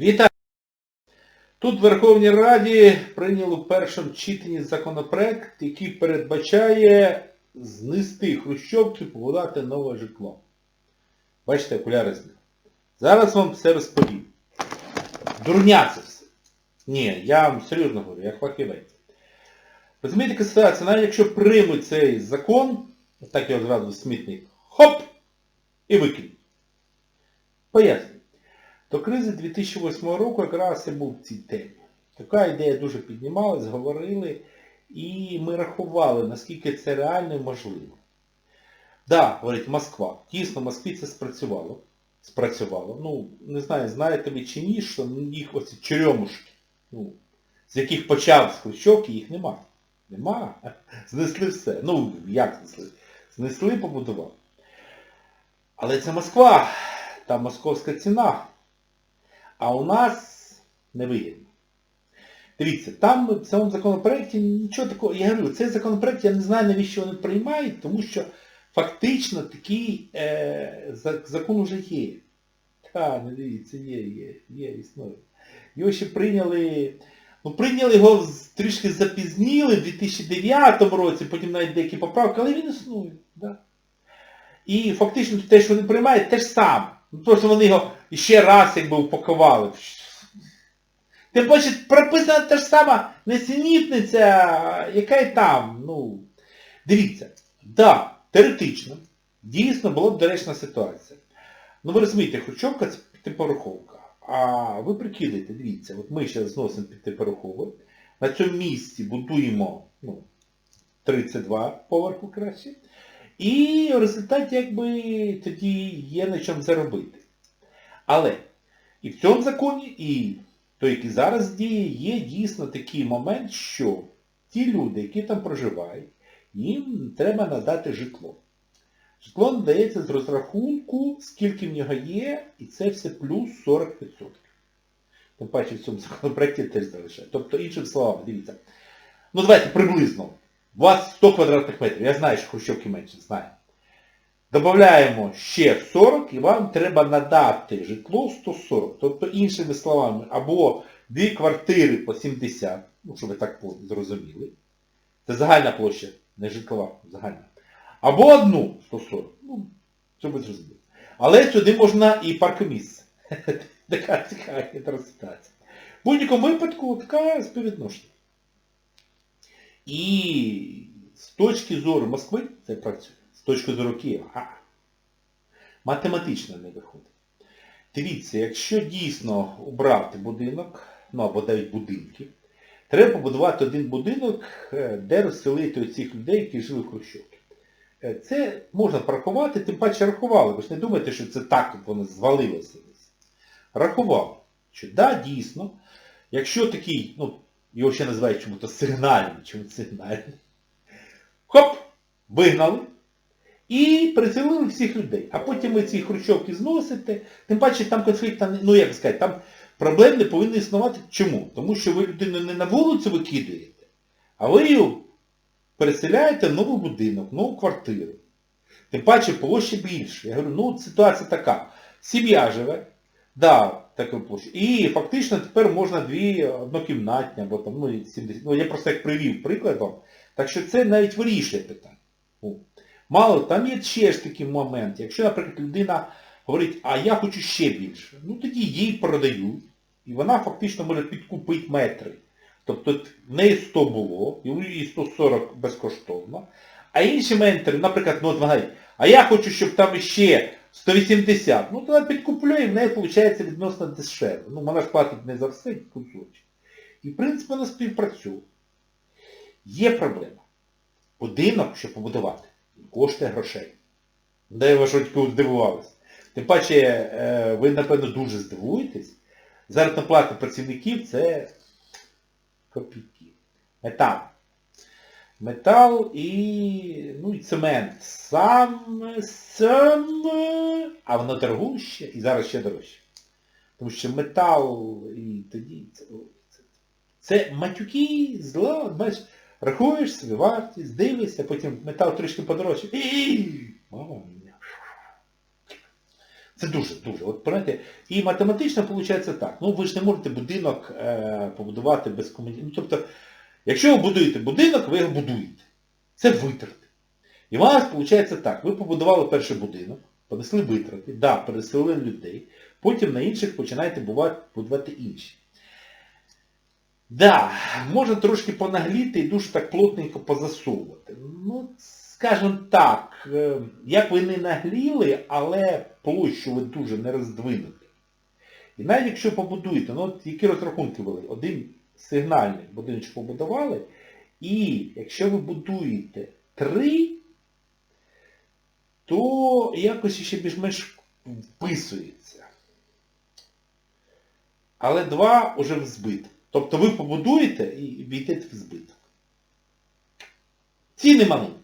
Вітаю! Тут в Верховній Раді прийняли в першому читанні законопроект, який передбачає знести хрущовки, побудувати нове житло. Бачите, окуляри з них. Зараз вам все розповім. Дурня це все. Ні, я вам серйозно говорю, як фахівець. Розумієте, яка ситуація, навіть якщо приймуть цей закон, так його зразу в смітник, хоп! І викинуть. Пояснюю. До кризи 2008 року якраз я був в цій темі. Така ідея дуже піднімалась, говорили, і ми рахували, наскільки це реально і можливо. Да, говорить Москва. Дійсно, в Москві це спрацювало. Спрацювало. Ну, не знаю, знаєте ви чи ні, що їх оці черемушки, ну, з яких почав з Хрущовки, їх нема. Нема. Знесли все. Ну, як знесли? Знесли, побудували. Але це Москва. Там московська ціна. А у нас невигідно. Дивіться, там в цьому законопроекті нічого такого. Я говорю, цей законопроект я не знаю, навіщо вони приймають, тому що фактично такий е, закон вже є. Так, не дивіться, є, є, є, існує. Його ще прийняли. Ну, прийняли його трішки запізніли в 2009 році, потім навіть деякі поправки, але він існує. Да. І фактично те, що вони приймають, те ж саме. Ну, просто вони його ще раз якби упакували. Тим паче прописана та ж сама несенітниця, яка і там. Ну, дивіться, да, теоретично, дійсно була б доречна ситуація. Ну ви розумієте, Хрущовка це п'ятипороховка. А ви прикидаєте, дивіться, от ми зараз зносимо п'ятипорохову, на цьому місці будуємо ну, 32 поверху краще. І в результаті якби тоді є на чому заробити. Але і в цьому законі, і той, який зараз діє, є дійсно такий момент, що ті люди, які там проживають, їм треба надати житло. Житло надається з розрахунку, скільки в нього є, і це все плюс 40%. Тим паче в цьому законопроекті теж залишає. Тобто, іншими словами, дивіться. Ну давайте приблизно. У вас 100 квадратних метрів. Я знаю, що хрущовки менше, знаю. Додаємо ще 40 і вам треба надати житло 140. Тобто, іншими словами, або дві квартири по 70, ну, щоб ви так зрозуміли. Це загальна площа, не житлова, загальна. Або одну 140. Ну, щоб ви зрозуміли. Але сюди можна і паркомісце. Така цікава ситуація. В будь-якому випадку така співвідношення. І з точки зору Москви це працює. З точки зору Києва. А, математично не виходить. Дивіться, якщо дійсно убрати будинок, ну або навіть будинки, треба побудувати один будинок, е, де розселити оцих людей, які жили в Хрущовці. Е, Це можна порахувати, тим паче рахували. Ви ж не думаєте, що це так воно звалилося. Рахували, що да, дійсно, якщо такий, ну, його ще називають чому-то сигнальний, чому сигнальний, хоп, вигнали і приселили всіх людей. А потім ви ці хрущовки зносите, тим паче там конфлікт, ну як сказати, там проблем не повинні існувати. Чому? Тому що ви людину не на вулицю викидуєте, а ви її переселяєте в новий будинок, в нову квартиру. Тим паче площа більше. Я говорю, ну ситуація така. Сім'я живе, да, таку площу. І фактично тепер можна дві однокімнатні, або там, ну, 70. Ну, я просто як привів прикладом. Так що це навіть вирішує питання. Мало, там є ще ж такий момент. Якщо, наприклад, людина говорить, а я хочу ще більше, ну тоді їй продають, і вона фактично може підкупити метри. Тобто в неї 100 було, і у її 140 безкоштовно. А інші ментори, наприклад, ну а я хочу, щоб там ще 180. Ну тоді підкуплює, і в неї виходить відносно дешево. Ну вона ж платить не за все кусочок. І в принципі вона співпрацює. Є проблема. Будинок, щоб побудувати, коштує грошей. Де ви тільки здивувалися. Тим паче, е, ви, напевно, дуже здивуєтесь. Заробітна плата працівників це копійки. Метал. Метал і, ну, і цемент. Сам, сам, а воно дорогуще і зараз ще дорожче. Тому що метал і тоді це, це, матюки, зло, бачиш, рахуєш собі вартість, дивишся, потім метал трішки подорожче. Мама. Це дуже, дуже. От, понимаєте, і математично виходить так. Ну ви ж не можете будинок е, побудувати без комунікації. Ну, тобто, якщо ви будуєте будинок, ви його будуєте. Це витрати. І у вас виходить так. Ви побудували перший будинок, понесли витрати, да, переселили людей, потім на інших починаєте будувати інші. Да, можна трошки понагліти і дуже так плотненько позасовувати. Ну, скажімо так, е, як ви не нагліли, але площу ви дуже не роздвинете. І навіть якщо побудуєте, ну от які розрахунки були? Один сигнальний будиночок побудували, і якщо ви будуєте три, то якось ще більш-менш вписується. Але два вже в збиток. Тобто ви побудуєте і війдете в збиток. Ціни маленькі.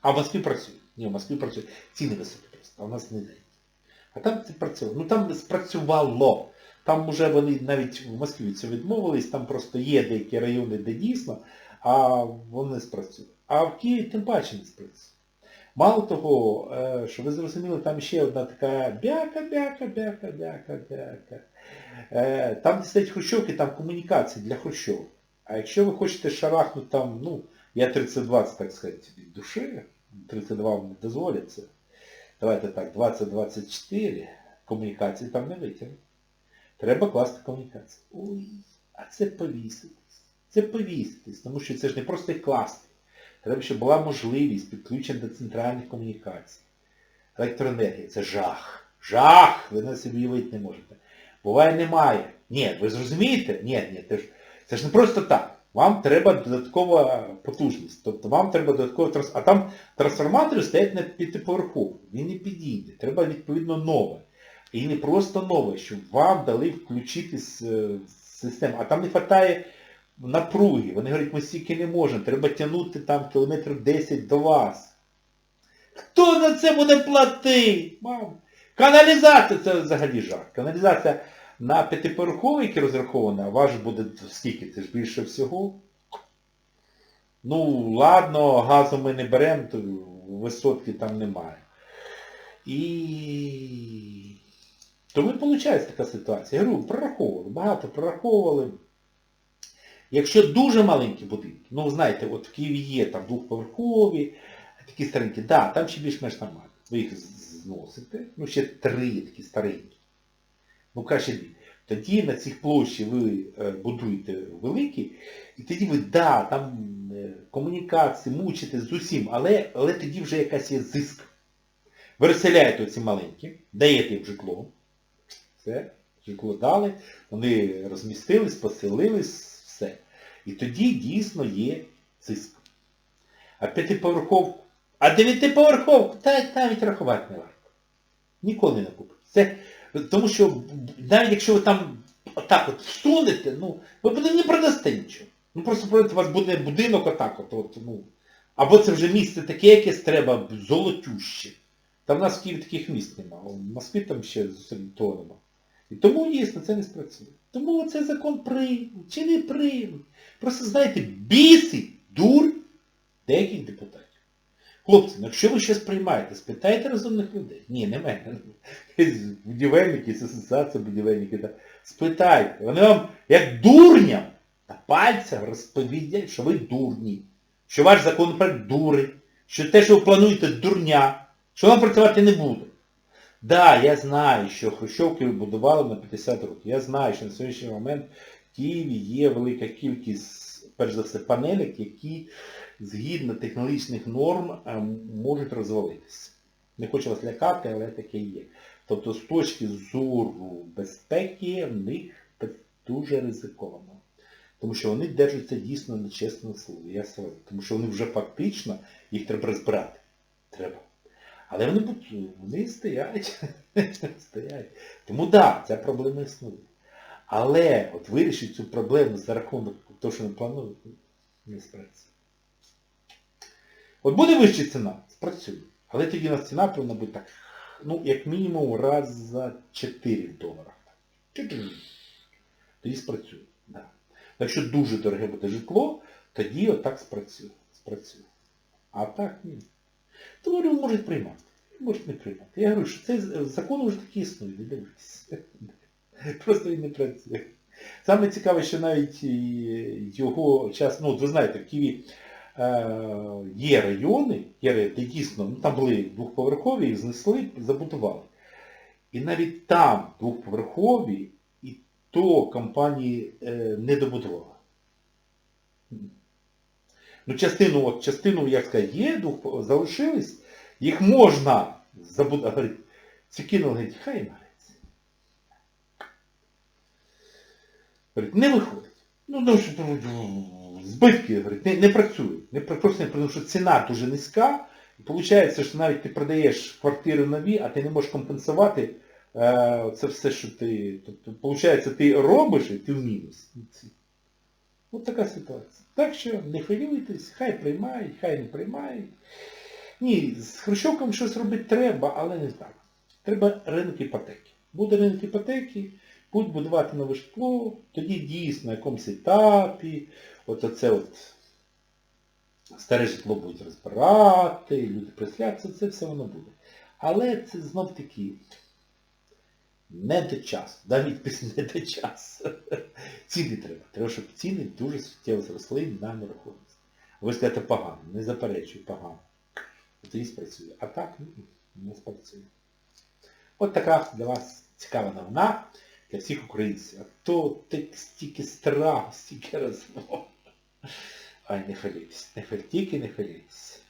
А в Москві працюють. Ні, в Москві працюють. Ціни високі просто, а в нас не дають. А там це працювало. Ну там спрацювало. Там вже вони навіть в Москві цього відмовились, там просто є деякі райони, де дійсно, а вони спрацюють. А в Києві тим паче не спрацює. Мало того, е, що ви зрозуміли, там ще одна така бяка, бяка, бяка, бяка, бяка. Е, Там, стоять хрущовки, там комунікації для хрущовок. А якщо ви хочете шарахнути там, ну, я 30-20, так сказати, від душі, 32 вам не дозволять це. Давайте так, 20-24, комунікації там не витягнуть. Треба класти комунікації. Ой, а це повіситись. Це повіситись, тому що це ж не просто їх класти. Треба, щоб була можливість підключення до центральних комунікацій. Електроенергія це жах. Жах! Ви на собі уявити не можете. Буває немає. Ні, ви зрозумієте? Ні, ні, це ж, це ж не просто так. Вам треба додаткова потужність. Тобто вам треба додаткова трансформатор. А там трансформатори стоять на п'ятиповерховому. Він не підійде. Треба відповідно нове. І не просто нове, щоб вам дали включити з систему. А там не вистачає напруги. Вони говорять, ми стільки не можемо. Треба тягнути там кілометрів 10 до вас. Хто на це буде платити? Мам. Каналізація це взагалі жах. Каналізація на п'ятиповерховий, який розрахований, а ваш буде скільки? Це ж більше всього. Ну, ладно, газу ми не беремо, то висотки там немає. І... Тому і виходить така ситуація. Я говорю, прораховували, багато прораховували. Якщо дуже маленькі будинки, ну знаєте, от в Києві є там двохповерхові, такі старенькі, да, там ще більш-менш нормально. Ви їх зносите, ну ще три такі старенькі. Ну краще дві. Тоді на цих площі ви е, будуєте великі, і тоді ви, да, там е, комунікації, мучите з усім, але, але тоді вже якась є зиск. Ви розселяєте оці маленькі, даєте їм житло. Все, житло дали, вони розмістились, поселились, все. І тоді дійсно є циск. А п'ятиповерховку, а дев'ятиповерховку, та навіть рахувати не варто. Ніколи не купить. Це, тому що навіть якщо ви там отак от всунете, ну, ви не продасте нічого. Ну просто у вас буде будинок отак от, от, ну. Або це вже місце таке, якесь треба, золотюще. Та в нас в Києві таких міст нема, а в Москві там ще зовсім того нема. І тому дійсно це не спрацює. Тому цей закон приймуть чи не приймуть. Просто знаєте, бісить дурь деяких депутатів. Хлопці, ну якщо ви щось приймаєте, спитайте розумних людей. Ні, не мене. Будівельники, асоціація будівельників. та- Спитайте. Вони вам, як дурням, на пальцях розповідять, що ви дурні, що ваш законопроект дури, що те, що ви плануєте, дурня, що вам працювати не буде. Да, я знаю, що Хрущовки будували на 50 років. Я знаю, що на сьогоднішній момент в Києві є велика кількість, перш за все, панелек, які згідно технологічних норм е, можуть розвалитися. Не хочу вас лякати, але таке є. Тобто з точки зору безпеки в них дуже ризиковано. Тому що вони держаться дійсно на чесному слові. Я сказав, тому що вони вже фактично їх треба розбирати. Треба. Але вони, вони стоять. стоять. Тому так, да, ця проблема існує. Але от вирішити цю проблему за рахунок того, що не планують, не спрацює. От буде вища ціна, спрацює. Але тоді у нас ціна повинна бути так, ну, як мінімум раз за 4 в доларах. Тоді спрацює. Да. Якщо дуже дороге буде житло, тоді отак спрацює. спрацює. А так ні. Тому люди можуть приймати. можете не приймати. Я говорю, що цей закон вже такий існує, не дивитесь. Просто він не працює. Саме цікаве, що навіть його час, ну от ви знаєте, в Києві е, є райони, є райони, де дійсно, ну там були двохповерхові, їх знесли, забудували. І навіть там двохповерхові, і то компанії е, не добудували. Ну, частину, от, частину, як сказати, є, двох, залишились, їх можна забудувати. Ці кинули, хай їм греться. Говорить, не виходить. Ну, ну, що, збитки, говорить, не, не працюють. Не, просто не, тому що ціна дуже низька. І виходить, що навіть ти продаєш квартири нові, а ти не можеш компенсувати е, це все, що ти... Тобто, виходить, ти робиш і ти в мінус. Ось така ситуація. Так що не хвилюйтесь, хай приймають, хай не приймають. Ні, з Хрущовком щось робити треба, але не так. Треба ринок іпотеки. Буде ринок іпотеки, будуть будувати нове житло, тоді дійсно на якомусь етапі, от оце от старе житло будуть розбирати, люди присляться, це все воно буде. Але це знов таки не до часу. Навіть не до часу. Ціни треба. Треба, щоб ціни дуже суттєво зросли на нерухомість. Ви скажете погано, не заперечую, погано. Тоді спрацює. А так ні, не спрацює. От така для вас цікава новина для всіх українців. А то так стільки страху, стільки розмов. Ай, не хвилюйтесь, не хвилюйтесь, тільки не хвилюйтесь.